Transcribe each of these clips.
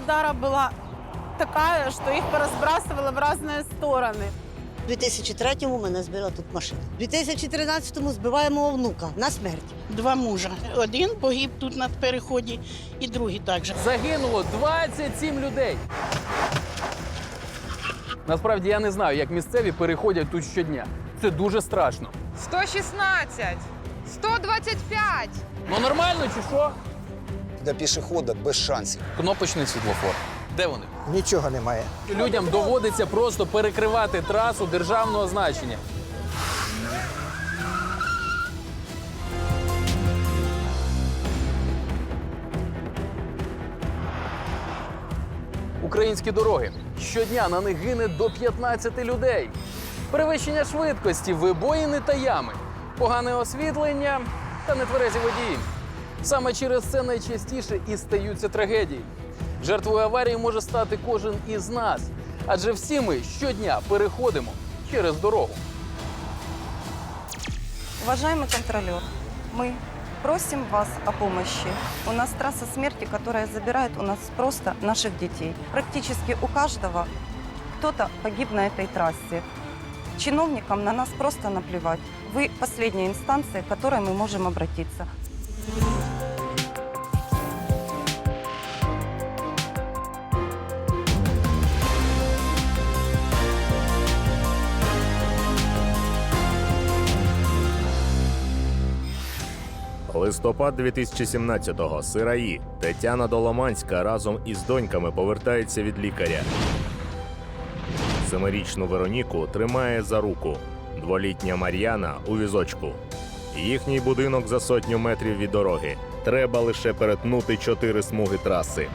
удара была такая, что их поразбрасывало в разные стороны. У 2003-му мене збила тут машина. У 2013-му збиває мого внука на смерть. Два мужа. Один погиб тут на переході, і другий також. Загинуло 27 людей. Насправді я не знаю, як місцеві переходять тут щодня. Це дуже страшно. 116, 125. Ну нормально чи що? Для пішохода без шансів. Кнопочний світлофор. Де вони? Нічого немає. Людям доводиться просто перекривати трасу державного значення. Українські дороги. Щодня на них гине до 15 людей. Перевищення швидкості, вибоїни та ями, погане освітлення та нетверезі водії. Саме через це найчастіше і стаються трагедії. Жертвою аварії може стати кожен із нас, адже всі ми щодня переходимо через дорогу. Уважаемый контролер, мы просим вас о помощи. У нас трасса смерти, которая забирает у нас просто наших детей. Практически у каждого кто-то погиб на этой трассе. Чиновникам на нас просто наплевать. Вы последняя инстанция, к которой мы можем обратиться. Листопад 2017-го. Сираї. Тетяна Доломанська разом із доньками повертається від лікаря. Семирічну Вероніку тримає за руку. Дволітня Мар'яна у візочку. Їхній будинок за сотню метрів від дороги. Треба лише перетнути чотири смуги траси.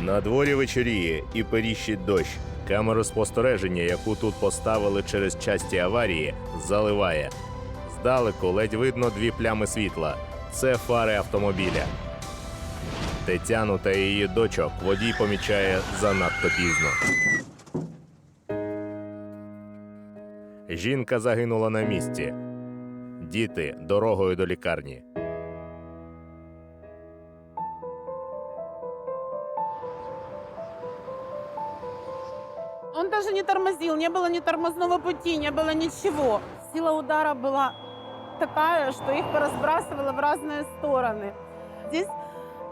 На дворі вечоріє і періщить дощ. Камеру спостереження, яку тут поставили через часті аварії, заливає. Здалеку ледь видно дві плями світла. Це фари автомобіля. Тетяну та її дочок водій помічає занадто пізно. Жінка загинула на місці. Діти дорогою до лікарні. Он даже не тормозил, не было ни тормозного пути, не было ничего. Сила удара была такая, что их поразбрасывало в разные стороны. Здесь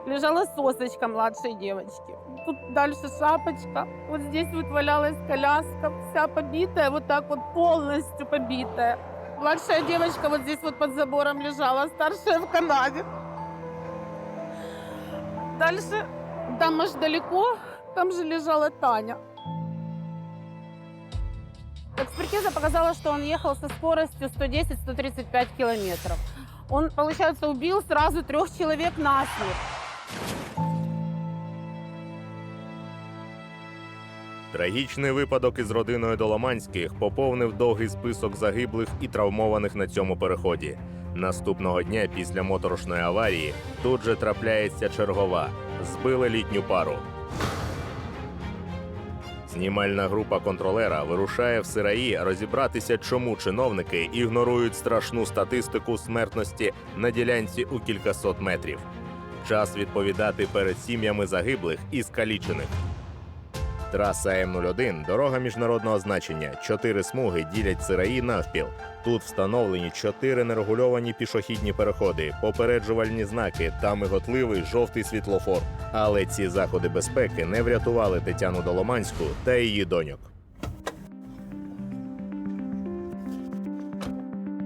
лежала сосочка младшей девочки. Тут дальше шапочка. Вот здесь вот валялась коляска, вся побитая, вот так вот полностью побитая. Младшая девочка вот здесь вот под забором лежала, старшая в Канаде. Дальше, там аж далеко, там же лежала Таня. Экспертиза показала, что он ехал со скоростью 110-135 километров. Он, получается, убил сразу трех человек насмерть. Трагічний випадок із родиною Доломанських поповнив довгий список загиблих і травмованих на цьому переході. Наступного дня після моторошної аварії тут же трапляється чергова. Збили літню пару. Знімальна група контролера вирушає в Сираї розібратися, чому чиновники ігнорують страшну статистику смертності на ділянці у кількасот метрів. Час відповідати перед сім'ями загиблих і скалічених. Траса М01 – дорога міжнародного значення. Чотири смуги ділять Сираї навпіл. Тут встановлені чотири нерегульовані пішохідні переходи, попереджувальні знаки та миготливий жовтий світлофор. Але ці заходи безпеки не врятували Тетяну Доломанську та її доньок.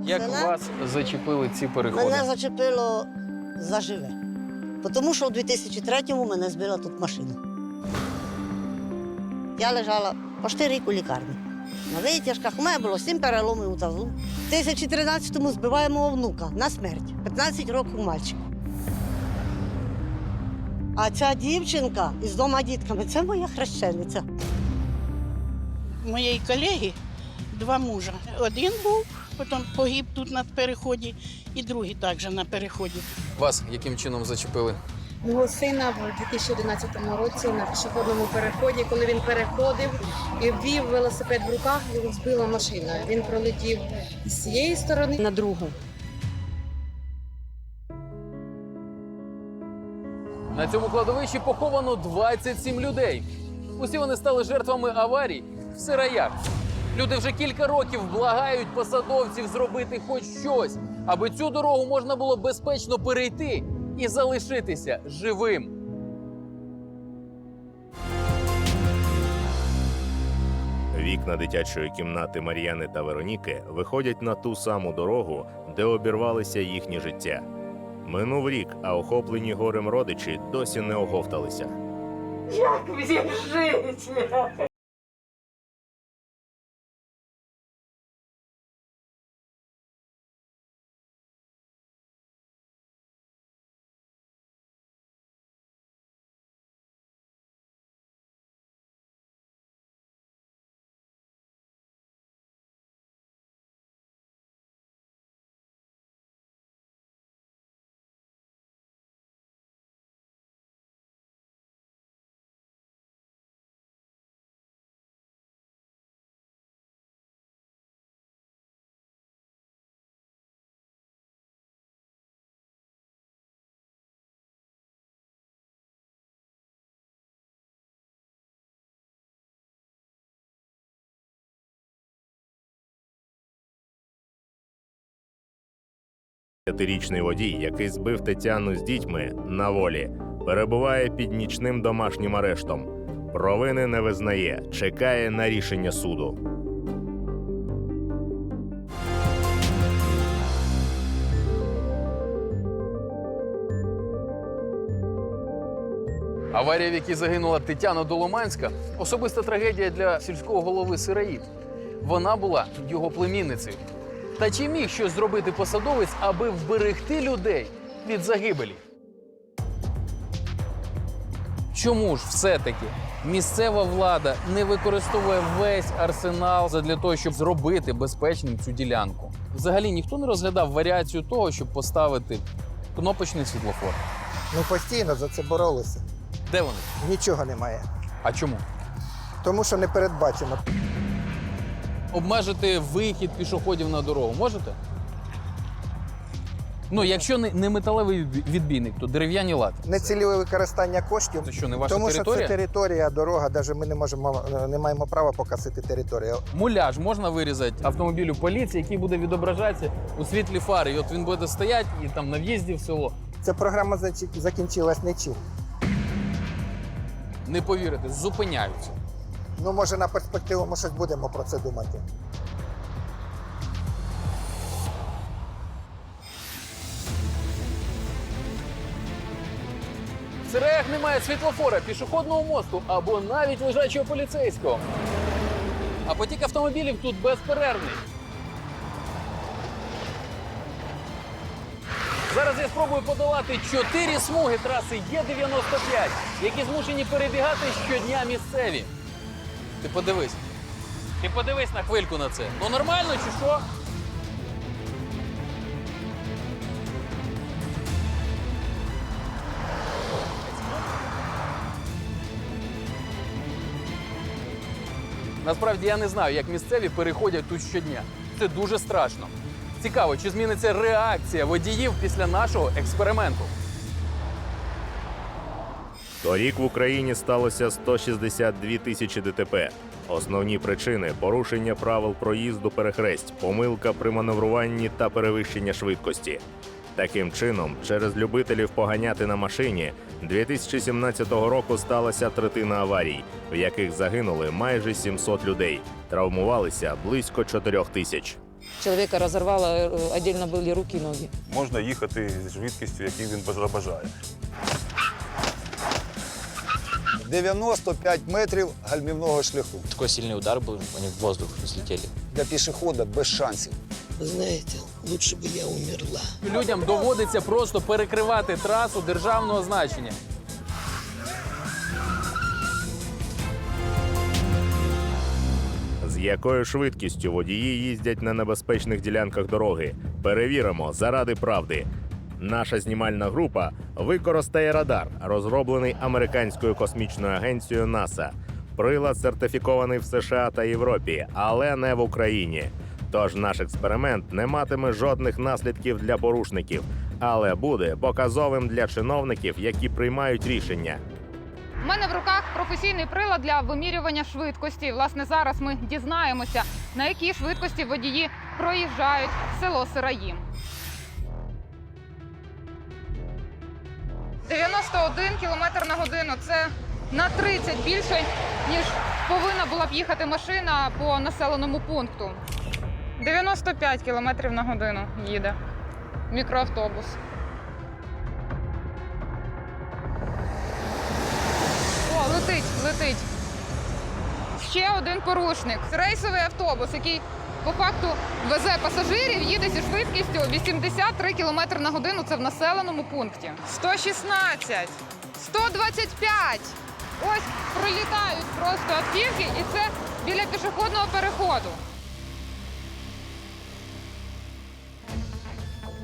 Як Мене- вас зачепили ці переходи? Мене зачепило заживе. Тому що у 2003-му мене збила тут машина. Я лежала почти рік у лікарні. На витяжках у мене було сім переломів у тазу. В 2013-му збиває мого внука на смерть. 15 років мальчик. А ця дівчинка із двома дітками це моя хрещениця. Моєї колеги два мужа. Один був, потім погиб тут на переході, і другий також на переході. Вас яким чином зачепили? Мого сина в 2011 році на пішохідному переході, коли він переходив і ввів велосипед в руках, його збила машина. Він пролетів з цієї сторони на другу. На цьому кладовищі поховано 27 людей. Усі вони стали жертвами аварій в сираях. Люди вже кілька років благають посадовців зробити хоч щось, аби цю дорогу можна було безпечно перейти і залишитися живим. Вікна дитячої кімнати Мар'яни та Вероніки виходять на ту саму дорогу, де обірвалися їхні життя. Минув рік, а охоплені горем родичі досі не оговталися. П'ятирічний водій, який збив Тетяну з дітьми на волі, перебуває під нічним домашнім арештом. Провини не визнає, чекає на рішення суду. Аварія, в якій загинула Тетяна Доломанська, особиста трагедія для сільського голови Сираїд. Вона була його племінницею. Та чи міг щось зробити посадовець, аби вберегти людей від загибелі? Чому ж все-таки місцева влада не використовує весь арсенал для того, щоб зробити безпечним цю ділянку? Взагалі ніхто не розглядав варіацію того, щоб поставити кнопочний світлофор. Ми постійно за це боролися. Де вони? Нічого немає. А чому? Тому що не передбачено. Обмежити вихід пішоходів на дорогу можете? Ну, якщо не, не металевий відбійник, то дерев'яні лати. Нецільове використання коштів. Це що, не ваша Тому територія? що це територія, дорога, навіть ми не можемо не маємо права покасити територію. Муляж можна вирізати автомобілю поліції, який буде відображатися у світлі фари. І от він буде стояти і там на в'їзді в село. Ця програма закінчилась нічим. Не повірите, зупиняються. Ну, може, на перспективу ми щось будемо про це думати. В Сиреях немає світлофора, пішохідного мосту або навіть лежачого поліцейського. А потік автомобілів тут безперервний. Зараз я спробую подолати чотири смуги траси Є-95, які змушені перебігати щодня місцеві. Ти подивись. Ти подивись на хвильку на це. Ну нормально чи що? Насправді я не знаю, як місцеві переходять тут щодня. Це дуже страшно. Цікаво, чи зміниться реакція водіїв після нашого експерименту. Торік в Україні сталося 162 тисячі ДТП. Основні причини порушення правил проїзду перехресть, помилка при маневруванні та перевищення швидкості. Таким чином, через любителів поганяти на машині 2017 року сталася третина аварій, в яких загинули майже 700 людей, травмувалися близько 4 тисяч. Чоловіка розірвало, е, віддільно були руки і ноги. Можна їхати з швидкістю, яку він бажа- бажає. 95 метрів гальмівного шляху. Такой сильный удар был, они в воздух взлетели. Для пішохода без шансів. Ви знаєте, лучше б я умерла. Людям доводиться просто перекривати трасу державного значення. З якою швидкістю водії їздять на небезпечних ділянках дороги? Перевіримо заради правди. Наша знімальна група використає радар, розроблений американською космічною агенцією НАСА. Прилад сертифікований в США та Європі, але не в Україні. Тож наш експеримент не матиме жодних наслідків для порушників, але буде показовим для чиновників, які приймають рішення. У мене в руках професійний прилад для вимірювання швидкості. Власне, зараз ми дізнаємося, на якій швидкості водії проїжджають село Сираїм. 91 км на годину. Це на 30 більше, ніж повинна була б їхати машина по населеному пункту. 95 км на годину їде мікроавтобус. О, летить, летить. Ще один порушник. Рейсовий автобус, який по факту везе пасажирів, їде зі швидкістю 83 км на годину. Це в населеному пункті. 116, 125. Ось пролітають просто автівки, і це біля пішохідного переходу.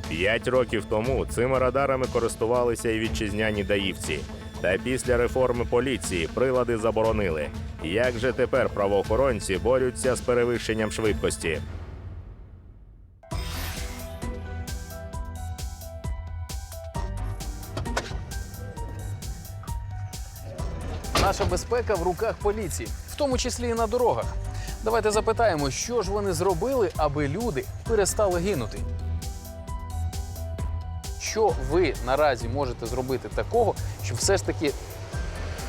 П'ять років тому цими радарами користувалися і вітчизняні даївці. Та після реформи поліції прилади заборонили. Як же тепер правоохоронці борються з перевищенням швидкості? Наша безпека в руках поліції, в тому числі і на дорогах. Давайте запитаємо, що ж вони зробили, аби люди перестали гинути. Що ви наразі можете зробити такого, щоб все ж таки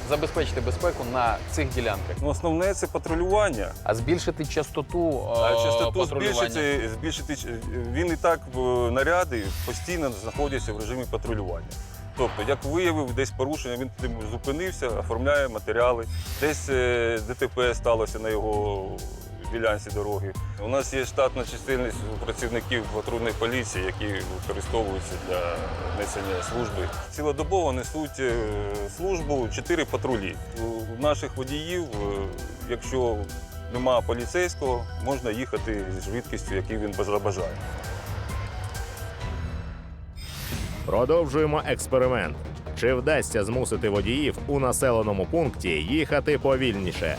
забезпечити безпеку на цих ділянках? Ну, основне це патрулювання. А збільшити частоту, А е, частоту патрулювання? збільшити, збільшити ч- він і так в наряди постійно знаходяться в режимі патрулювання. Тобто, як виявив десь порушення, він туди зупинився, оформляє матеріали, десь е, ДТП сталося на його ділянці дороги. У нас є штатна чисельність працівників патрульної поліції, які використовуються для несення служби. Цілодобово несуть е, службу чотири патрулі. У наших водіїв, е, якщо нема поліцейського, можна їхати зі швидкістю, яку він бажає. Продовжуємо експеримент. Чи вдасться змусити водіїв у населеному пункті їхати повільніше?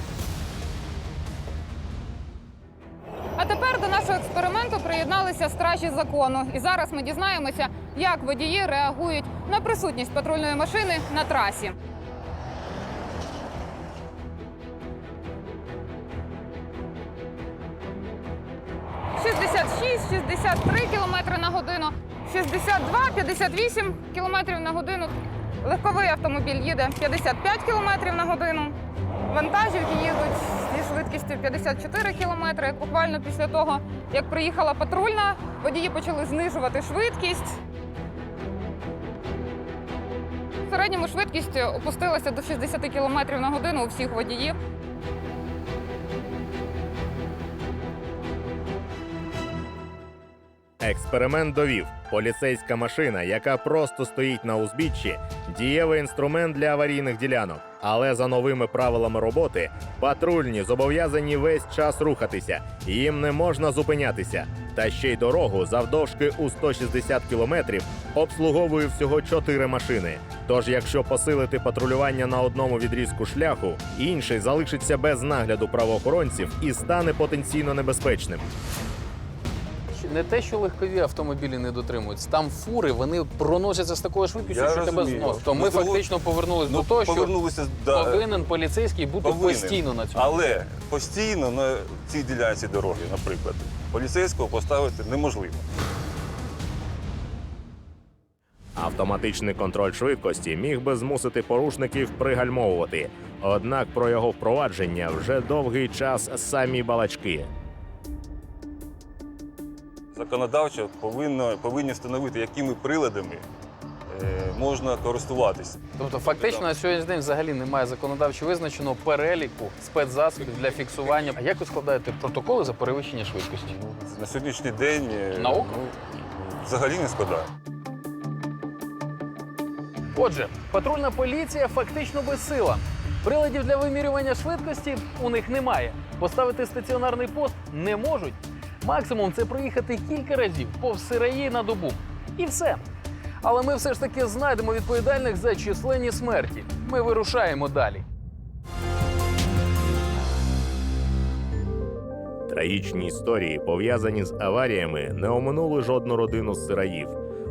Приєдналися стражі закону. І зараз ми дізнаємося, як водії реагують на присутність патрульної машини на трасі. «66, 63 км на годину, 62, 58 км на годину. Легковий автомобіль їде 55 км на годину. Вантажівки їдуть зі швидкістю 54 км. Буквально після того, як приїхала патрульна, водії почали знижувати швидкість. В середньому швидкість опустилася до 60 км на годину у всіх водіїв. Експеримент довів: поліцейська машина, яка просто стоїть на узбіччі, дієвий інструмент для аварійних ділянок. Але за новими правилами роботи патрульні зобов'язані весь час рухатися, їм не можна зупинятися. Та ще й дорогу завдовжки у 160 кілометрів обслуговує всього 4 машини. Тож, якщо посилити патрулювання на одному відрізку шляху, інший залишиться без нагляду правоохоронців і стане потенційно небезпечним. Не те, що легкові автомобілі не дотримуються, там фури вони проносяться з такою швидкістю, Я що тебе розумію. зносить. То ми Ну, того- фактично повернулися Ну, до того, що повернулися, да, повинен поліцейський бути повинен. постійно на цьому. Але постійно на цій ділянці дороги, наприклад, поліцейського поставити неможливо. Автоматичний контроль швидкості міг би змусити порушників пригальмовувати. Однак про його впровадження вже довгий час самі балачки. Законодавчо повинно, повинні встановити, якими приладами е, можна користуватися. Тобто, фактично на сьогоднішній день взагалі немає законодавчо визначеного переліку спецзасобів для фіксування. А як ви складаєте протоколи за перевищення швидкості? На сьогоднішній день е, На око? ну, взагалі не складає. Отже, патрульна поліція фактично безсила. Приладів для вимірювання швидкості у них немає. Поставити стаціонарний пост не можуть. Максимум це проїхати кілька разів повз сираї на добу. І все. Але ми все ж таки знайдемо відповідальних за численні смерті. Ми вирушаємо далі. Трагічні історії, пов'язані з аваріями, не оминули жодну родину з сираїв.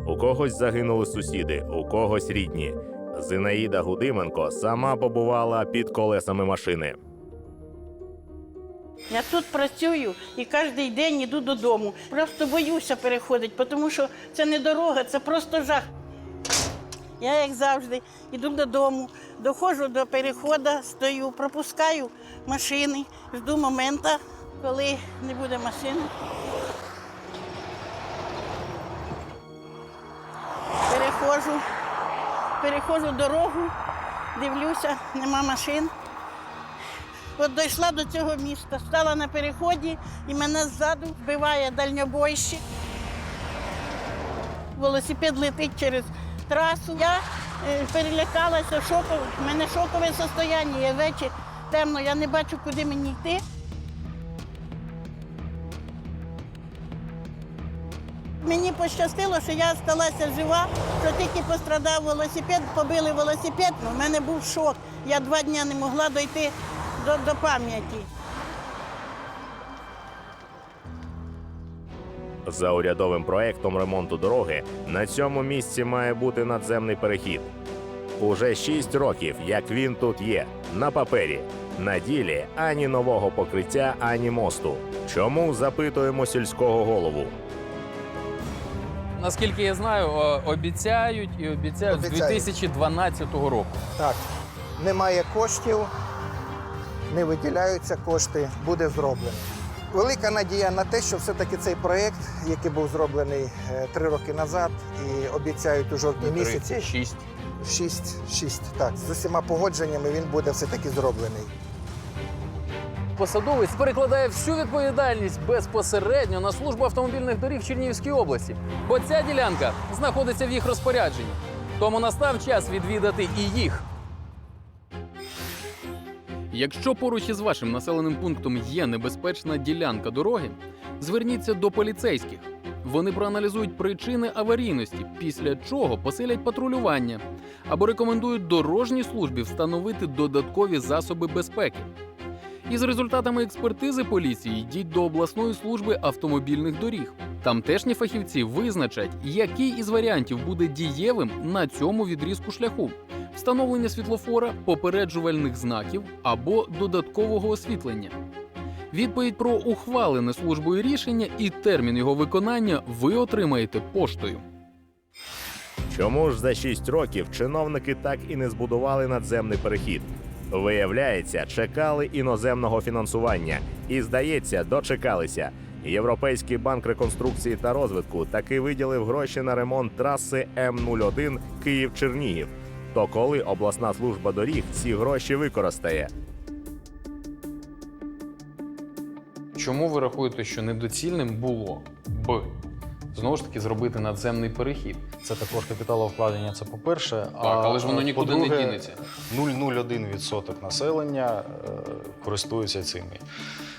У когось загинули сусіди, у когось рідні. Зинаїда Гудименко сама побувала під колесами машини. Я тут працюю і кожен день йду додому. Просто боюся переходити, тому що це не дорога, це просто жах. Я, як завжди, йду додому, доходжу до переходу, стою, пропускаю машини, жду моменту, коли не буде машини. Переходжу, переходжу дорогу, дивлюся, нема машин. От дійшла до цього міста, стала на переході і мене ззаду вбиває дальнобойщик. Велосипед летить через трасу. Я е, перелякалася, шокове, в мене шокове состояння, я вечір темно, я не бачу, куди мені йти. Мені пощастило, що я залишилася жива, що тільки пострадав велосипед, побили велосипед. У мене був шок. Я два дні не могла дойти до, до пам'яті. За урядовим проектом ремонту дороги на цьому місці має бути надземний перехід. Уже шість років, як він тут є, на папері. На ділі ані нового покриття, ані мосту. Чому запитуємо сільського голову? Наскільки я знаю, о, обіцяють і обіцяють з Обіцяють. 2012 року. Так, немає коштів, не виділяються кошти, буде зроблено. Велика надія на те, що все-таки цей проєкт, який був зроблений е, три роки назад, і обіцяють у жовтні місяці. Шість. Шість, шість. Так, з усіма погодженнями він буде все-таки зроблений. Посадовець перекладає всю відповідальність безпосередньо на службу автомобільних доріг Чернігівської області, бо ця ділянка знаходиться в їх розпорядженні. Тому настав час відвідати і їх. Якщо поруч із вашим населеним пунктом є небезпечна ділянка дороги, зверніться до поліцейських. Вони проаналізують причини аварійності, після чого посилять патрулювання або рекомендують дорожній службі встановити додаткові засоби безпеки. Із результатами експертизи поліції йдіть до обласної служби автомобільних доріг. Тамтешні фахівці визначать, який із варіантів буде дієвим на цьому відрізку шляху: встановлення світлофора, попереджувальних знаків або додаткового освітлення. Відповідь про ухвалене службою рішення і термін його виконання ви отримаєте поштою. Чому ж за шість років чиновники так і не збудували надземний перехід? Виявляється, чекали іноземного фінансування і, здається, дочекалися. Європейський банк реконструкції та розвитку таки виділив гроші на ремонт траси М01 Київ-Чернігів. То коли обласна служба доріг ці гроші використає? Чому ви рахуєте, що недоцільним було б знову ж таки зробити надземний перехід? Це також капіталовкладення, це по-перше. Так, але ж воно нікуди не дінеться. 0,01% населення е, користується цими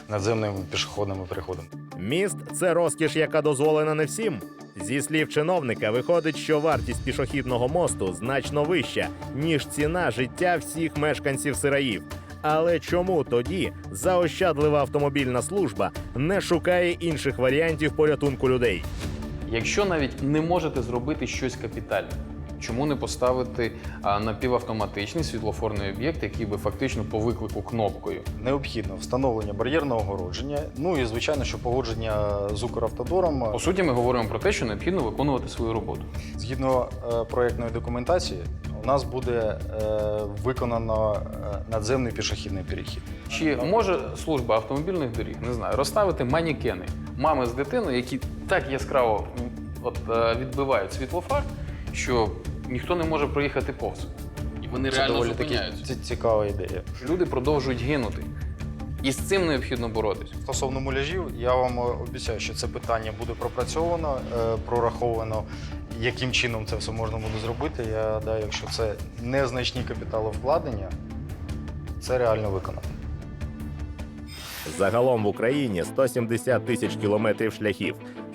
надземними пішохідними переходами. Міст це розкіш, яка дозволена не всім. Зі слів чиновника, виходить, що вартість пішохідного мосту значно вища, ніж ціна життя всіх мешканців Сираїв. Але чому тоді заощадлива автомобільна служба не шукає інших варіантів порятунку людей? Якщо навіть не можете зробити щось капітальне, чому не поставити напівавтоматичний світлофорний об'єкт, який би фактично по виклику кнопкою? Необхідно встановлення бар'єрного огородження. Ну і звичайно, що погодження з Укравтодором. По суті, ми говоримо про те, що необхідно виконувати свою роботу. Згідно е, проектної документації, у нас буде е, виконано е, надземний пішохідний перехід. Чи може служба автомобільних доріг не знаю, розставити манікени мами з дитиною, які так яскраво от, відбивають світлофар, що ніхто не може проїхати повз. І вони Це реально зупиняються. ці- цікава ідея. Люди продовжують гинути. І з цим необхідно боротись. Стосовно муляжів, я вам обіцяю, що це питання буде пропрацьовано, е, прораховано, яким чином це все можна буде зробити. Я гадаю, якщо це незначні капіталовкладення, це реально виконати. Загалом в Україні 170 тисяч кілометрів шляхів,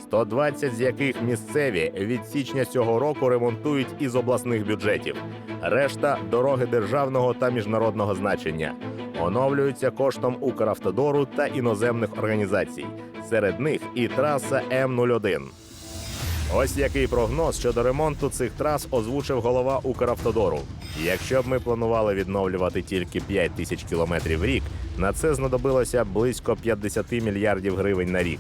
120 з яких місцеві від січня цього року ремонтують із обласних бюджетів. Решта дороги державного та міжнародного значення. Оновлюються коштом Укравтодору та іноземних організацій. Серед них і траса М01. Ось який прогноз щодо ремонту цих трас озвучив голова Укравтодору. Якщо б ми планували відновлювати тільки 5 тисяч кілометрів в рік, на це знадобилося близько 50 мільярдів гривень на рік.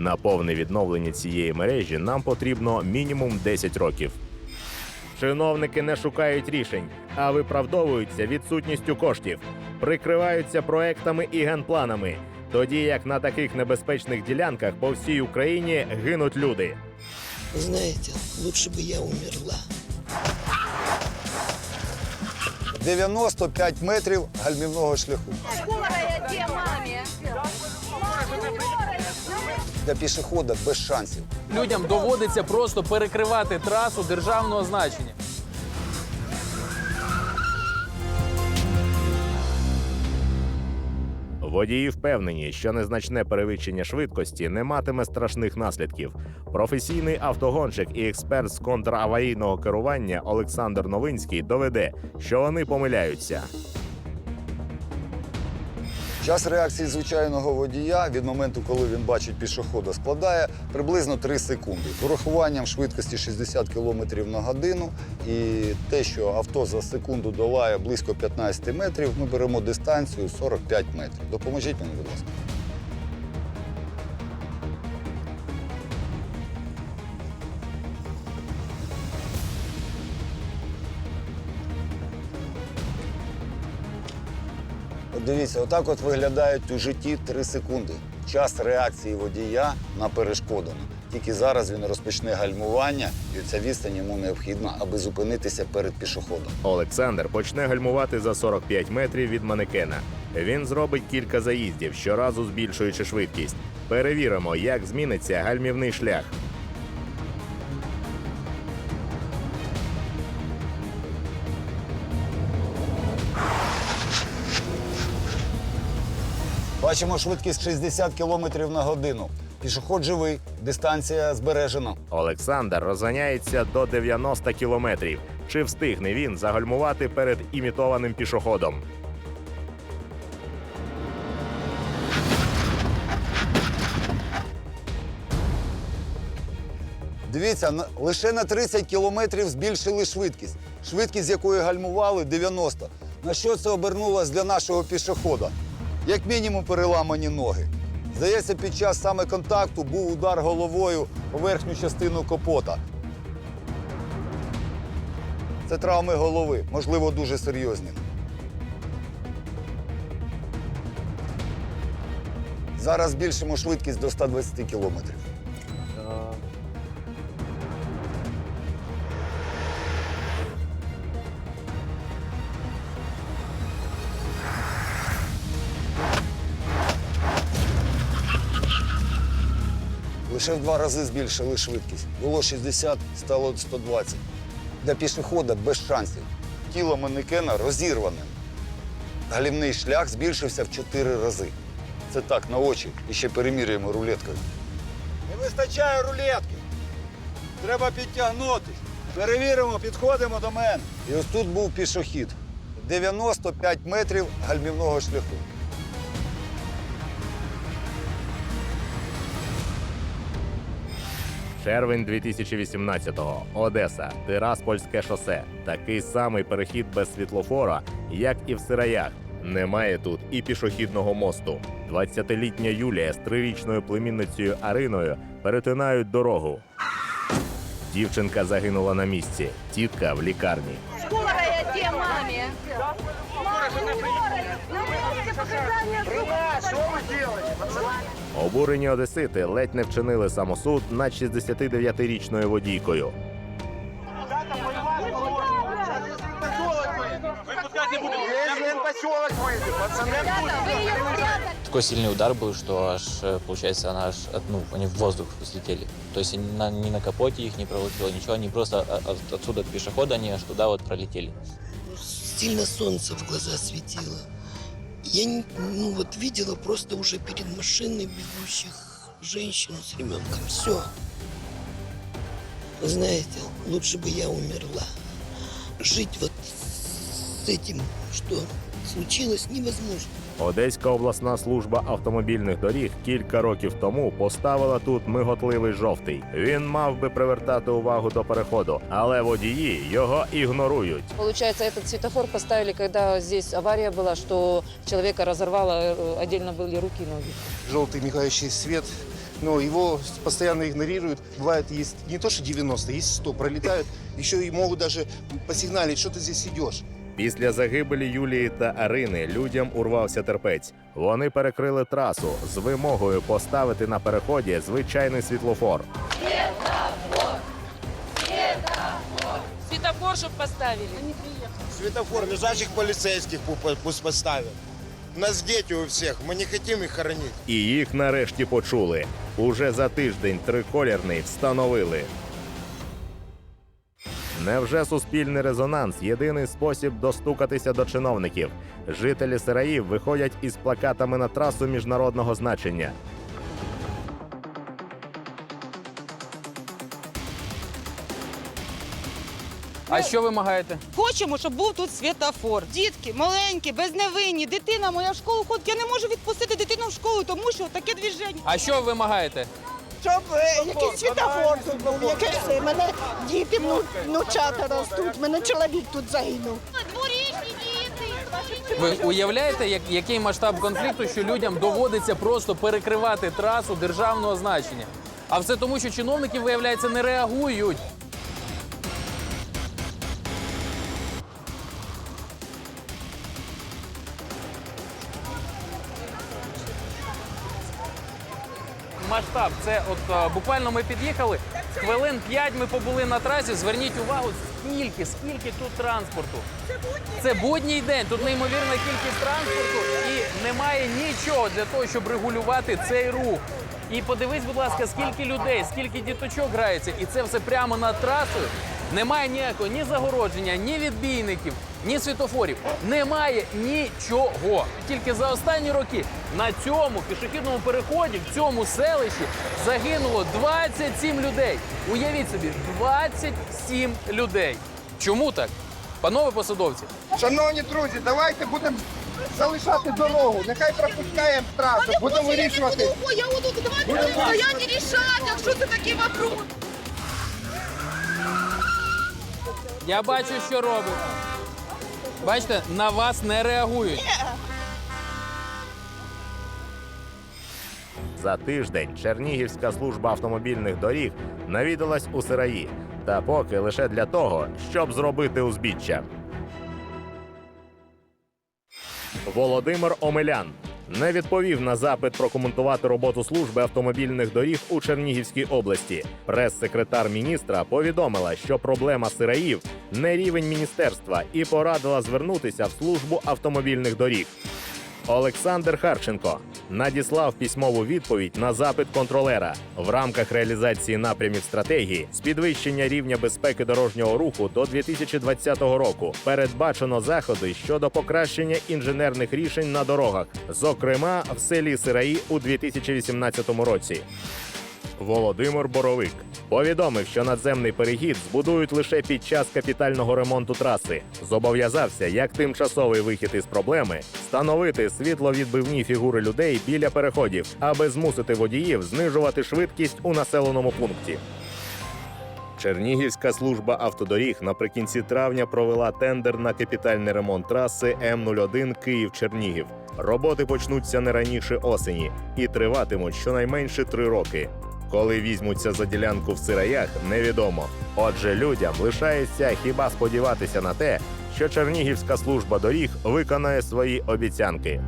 На повне відновлення цієї мережі нам потрібно мінімум 10 років. Чиновники не шукають рішень, а виправдовуються відсутністю коштів, прикриваються проектами і генпланами, тоді як на таких небезпечних ділянках по всій Україні гинуть люди. Знаете, лучше бы я умерла. 95 метрів гальмівного шляху. Для пішохода без шансів. Людям доводиться просто перекривати трасу державного значення. Водії впевнені, що незначне перевищення швидкості не матиме страшних наслідків. Професійний автогонщик і експерт з контраварійного керування Олександр Новинський доведе, що вони помиляються. Час реакції звичайного водія від моменту, коли він бачить пішохода, складає приблизно 3 секунди. З урахуванням швидкості 60 км на годину і те, що авто за секунду долає близько 15 метрів, ми беремо дистанцію 45 метрів. Допоможіть мені, будь ласка. Дивіться, отак от виглядають у житті 3 секунди. Час реакції водія на перешкоду. Тільки зараз він розпочне гальмування, і ця відстань йому необхідна, аби зупинитися перед пішоходом. Олександр почне гальмувати за 45 метрів від манекена. Він зробить кілька заїздів, щоразу збільшуючи швидкість. Перевіримо, як зміниться гальмівний шлях. Бачимо швидкість 60 км на годину. Пішоход живий, дистанція збережена. Олександр розганяється до 90 кілометрів. Чи встигне він загальмувати перед імітованим пішоходом? Дивіться, лише на 30 кілометрів збільшили швидкість. Швидкість, з якої гальмували 90. На що це обернулось для нашого пішохода? Як мінімум переламані ноги. Здається, під час саме контакту був удар головою у верхню частину капота. Це травми голови, можливо, дуже серйозні. Зараз збільшимо швидкість до 120 кілометрів. Лише в два рази збільшили швидкість. Було 60, стало 120. Для пішохода без шансів. Тіло манекена розірване. Галівний шлях збільшився в 4 рази. Це так, на очі. І ще перемірюємо рулеткою. Не вистачає рулетки. Треба підтягнутись. Перевіримо, підходимо до мене. І ось тут був пішохід. 95 метрів гальмівного шляху. Червень 2018-го. Одеса, Тираспольське шосе. Такий самий перехід без світлофора, як і в Сираях. Немає тут і пішохідного мосту. 20-літня Юлія з трирічною племінницею Ариною перетинають дорогу. Дівчинка загинула на місці. Тітка в лікарні. Скорая, где маме? Обурені одесити ледь не вчинили самосуд над 69-річною водійкою. Такой сильный удар был, что аж, э, получается, она аж, от- ну, они в воздух взлетели. То есть они на- ни на капоте их не пролетело, ничего, они просто от- от- отсюда от пешехода, они аж туда вот пролетели. Сильно солнце в глаза светило. Я не- ну, вот видела просто уже перед машиной бегущих женщину с ребенком. Все. Знаете, лучше бы я умерла. Жить вот с этим, что случилось, невозможно. Одеська обласна служба автомобільних доріг кілька років тому поставила тут миготливий жовтий. Він мав би привертати увагу до переходу, але водії його ігнорують. Получается, этот светофор поставили, когда здесь авария была, что человека разорвало, э, отдельно были руки и ноги. желтый мигающий свет, но его постоянно игнорируют. Бывает, есть не то, что 90, есть 100, пролетают, еще и могут даже посигналить, что ты здесь идешь. Після загибелі Юлії та Арини людям урвався терпець. Вони перекрили трасу з вимогою поставити на переході звичайний світлофор. Светофор, чтобы поставили. Светофор лежачих полицейских пу- пусть поставят. У нас дети у всех, мы не хотим их хоронить. І їх нарешті почули. Уже за тиждень триколірний встановили. Невже суспільний резонанс єдиний спосіб достукатися до чиновників? Жителі Сараїв виходять із плакатами на трасу міжнародного значення. А що вимагаєте? Хочемо, щоб був тут світофор. Дітки маленькі, безневинні, дитина моя в школу ходить. Я не можу відпустити дитину в школу, тому що таке движення. А що ви вимагаєте? Щоб якийсь світофор тут був, якесь все. Мене діти, вну- внучата ростуть, мене чоловік тут загинув. Ви уявляєте, як, який масштаб конфлікту, що людям доводиться просто перекривати трасу державного значення? А все тому, що чиновники, виявляється, не реагують. Масштаб, це от е, буквально ми під'їхали. Хвилин 5 ми побули на трасі. Зверніть увагу, скільки, скільки тут транспорту. Це будній день. Тут неймовірна кількість транспорту і немає нічого для того, щоб регулювати цей рух. І подивись, будь ласка, скільки людей, скільки діточок грається, і це все прямо над трасою. Немає ніякого ні загородження, ні відбійників, ні світофорів. Немає нічого. Тільки за останні роки на цьому пішохідному переході, в цьому селищі, загинуло 27 людей. Уявіть собі, 27 людей. Чому так? Панове посадовці, Шановні друзі, давайте будемо залишати дорогу. Нехай пропускаємо трасу, будемо вирішувати. Я буду Будемо- стояти рішати, якщо це такий вопрос. я бачу, що робить. Бачите, на вас не реагують. За тиждень Чернігівська служба автомобільних доріг навідалась у Сираї. Та поки лише для того, щоб зробити узбіччя. Володимир Омелян не відповів на запит прокоментувати роботу служби автомобільних доріг у Чернігівській області. Прес-секретар міністра повідомила, що проблема сираїв не рівень міністерства і порадила звернутися в службу автомобільних доріг. Олександр Харченко надіслав письмову відповідь на запит контролера в рамках реалізації напрямів стратегії з підвищення рівня безпеки дорожнього руху до 2020 року. Передбачено заходи щодо покращення інженерних рішень на дорогах, зокрема в селі Сираї у 2018 році. Володимир Боровик повідомив, що надземний перехід збудують лише під час капітального ремонту траси. Зобов'язався як тимчасовий вихід із проблеми встановити світловідбивні фігури людей біля переходів, аби змусити водіїв знижувати швидкість у населеному пункті. Чернігівська служба автодоріг наприкінці травня провела тендер на капітальний ремонт траси М01 Київ-Чернігів. Роботи почнуться не раніше осені і триватимуть щонайменше три роки. Коли візьмуться за ділянку в сираях, невідомо. Отже, людям лишається хіба сподіватися на те, що Чернігівська служба доріг виконає свої обіцянки.